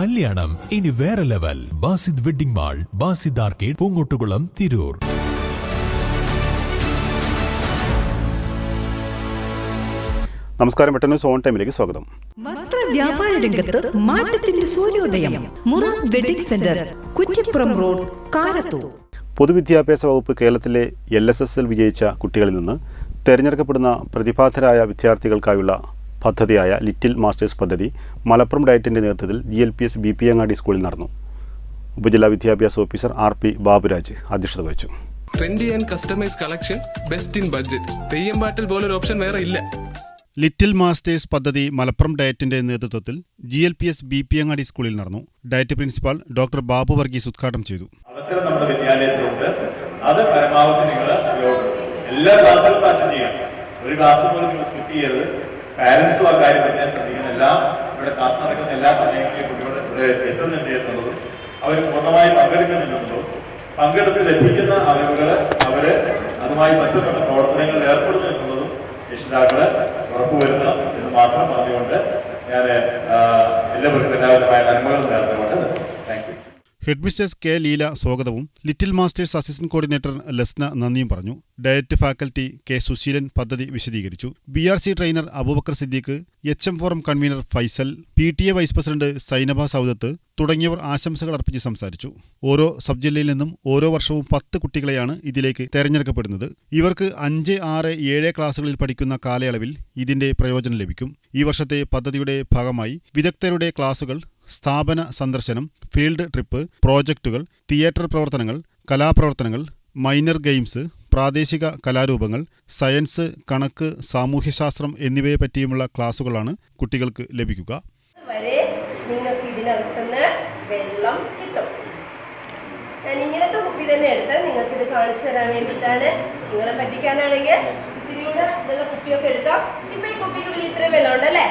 കല്യാണം. ഇനി വേറെ level. Basid wedding mall Basid arcade Poongottukulam Tirur. നമസ്കാരം പെട്ടെന്ന് സോൺ ടൈമിലേക്ക് സ്വാഗതം. വസ്ത്ര വ്യാപാര രംഗത്ത് മാറ്റത്തിന്റെ സൂര്യോദയം. മുറ wedding centre Kuttippuram road Karathur. പൊതുവിദ്യാഭ്യാസ വകുപ്പ് കേരളത്തിലെ എൽ എസ് എസ് എൽ വിജയിച്ച കുട്ടികളിൽ നിന്ന് തെരഞ്ഞെടുക്കപ്പെടുന്ന പ്രതിഭാധരായ വിദ്യാർത്ഥികൾക്കായുള്ള പദ്ധതിയായ ലിറ്റിൽ മാസ്റ്റേഴ്സ് പദ്ധതി മലപ്പുറം ഡയറ്റിന്റെ നേതൃത്വത്തിൽ G L P S B P Angadi സ്കൂളിൽ നടന്നു. ഉപജില്ലാ വിദ്യാഭ്യാസ ഓഫീസർ ആർ പി ബാബുരാജ് അധ്യക്ഷത വഹിച്ചു. Trendy and customise collection best in budget Theyyam പാട്ടിൽ പോലൊരു ഓപ്ഷൻ വേറെ ഇല്ല. ലിറ്റിൽ മാസ്റ്റേഴ്സ് പദ്ധതി മലപ്പുറം ഡയറ്റിന്റെ നേതൃത്വത്തിൽ G L P S B P Angadi സ്കൂളിൽ നടന്നു. DIET principal doctor Babu Varghese ഉദ്ഘാടനം ചെയ്തു. അവസരം നമ്മുടെ വിദ്യാലയത്തിലുണ്ട്. അത് പരമാവധി നിങ്ങൾ എല്ലാ ക്ലാസ്സുകളും അറ്റൻഡ് ചെയ്യണം. ഒരു ക്ലാസ് പോലും നിങ്ങൾ സ്കിപ്പ് ചെയ്യരുത്. പാരന്റ്സും ആ കാര്യം തന്നെ ശ്രദ്ധിക്കണം. എല്ലാം ഇവിടെ ക്ലാസ് നടക്കുന്ന എല്ലാ സമയങ്ങളിലും കുട്ടികൾ ഇവിടെ എത്തുന്നുണ്ട് എന്നുള്ളതും അവർ പൂർണമായി പങ്കെടുക്കുന്നുണ്ടെന്നുള്ളതും പങ്കെടുത്ത് ലഭിക്കുന്ന അറിവുകൾ അവർ അതുമായി ബന്ധപ്പെട്ട പ്രവർത്തനങ്ങളിൽ ഏർപ്പെടുന്നു എന്നുള്ളതും രക്ഷിതാക്കൾ ഉറപ്പുവരുത്തണം എന്ന് മാത്രം പറഞ്ഞുകൊണ്ട് ഞാൻ എല്ലാവർക്കും എല്ലാവിധമായ നന്മകൾ യു ഹെഡ് മിസ്റ്റേഴ്സ് കെ ലീല സ്വാഗതവും little masters assistant coordinator Lasna നന്ദിയും പറഞ്ഞു. ഡയറ്റ് ഫാക്കൽറ്റി കെ സുശീലൻ പദ്ധതി വിശദീകരിച്ചു. B R C trainer Abubakar Siddique H M forum convener Faisal P T A vice president Sainaba Saudath തുടങ്ങിയവർ ആശംസകൾ അർപ്പിച്ച് സംസാരിച്ചു. ഓരോ സബ് ജില്ലയിൽ നിന്നും ഓരോ വർഷവും പത്ത് കുട്ടികളെയാണ് ഇതിലേക്ക് തെരഞ്ഞെടുക്കപ്പെടുന്നത്. ഇവർക്ക് അഞ്ച് ആറ് ഏഴ് ക്ലാസ്സുകളിൽ പഠിക്കുന്ന കാലയളവിൽ ഇതിന്റെ പ്രയോജനം ലഭിക്കും. ഈ വർഷത്തെ പദ്ധതിയുടെ ഭാഗമായി വിദഗ്ധരുടെ ക്ലാസുകൾ സ്ഥാപന സന്ദർശനം ഫീൽഡ് ട്രിപ്പ് പ്രോജക്റ്റുകൾ തിയേറ്റർ പ്രവർത്തനങ്ങൾ കലാപ്രവർത്തനങ്ങൾ മൈനർ ഗെയിംസ് പ്രാദേശിക കലാരൂപങ്ങൾ സയൻസ് കണക്ക് സാമൂഹ്യശാസ്ത്രം എന്നിവയെ പറ്റിയുമുള്ള ക്ലാസുകളാണ് കുട്ടികൾക്ക് ലഭിക്കുക. വരെ നിങ്ങൾക്ക് ഇതിനകത്തുനിന്ന് വെള്ളം കിട്ടും. ഞാൻ ഇങ്ങനത്തെ കുപ്പി തന്നെ എടുത്ത് നിങ്ങൾക്ക് ഇത് കാണിച്ചു തരാൻ വേണ്ടിയിട്ടാണ്. നിങ്ങളെ പറ്റിക്കാനാണെങ്കിൽ ഇതിലൂടെ ഇതുള്ള കുപ്പിയൊക്കെ എടുക്കാം. ഇപ്പം ഈ കുപ്പിക്ക് വലിയ ഇത്രയും വെള്ളം ഉണ്ടല്ലേ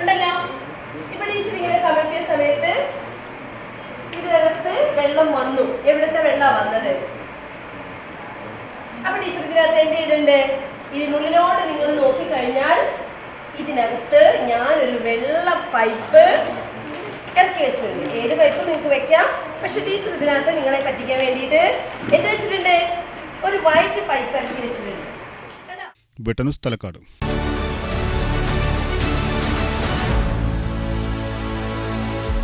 ഉണ്ടല്ലോ? ടീച്ചർ ഇങ്ങനെ കമഴ്ത്തിയ സമയത്ത് ഇതിനകത്ത് വെള്ളം വന്നു. എവിടുത്തെ വെള്ളം വന്നത്? അപ്പൊ ടീച്ചർ ഇതിനകത്ത് എന്ത് ചെയ്തിട്ടുണ്ട്? ഇതിനുള്ളിലോട്ട് നിങ്ങൾ നോക്കിക്കഴിഞ്ഞാൽ ഇതിനകത്ത് ഞാനൊരു വെള്ള പൈപ്പ് ഇറക്കി വെച്ചിട്ടുണ്ട്. ഏത് പൈപ്പ് നിങ്ങൾക്ക് വെക്കാം. പക്ഷെ ടീച്ചർ ഇതിനകത്ത് നിങ്ങളെ പറ്റിക്കാൻ വേണ്ടിയിട്ട് എന്ത് വെച്ചിട്ടുണ്ട്? ഒരു വൈറ്റ് പൈപ്പ് ഇറക്കി വെച്ചിട്ടുണ്ട്. കേട്ടോ? വെട്ടനുസ് തലക്കാട്.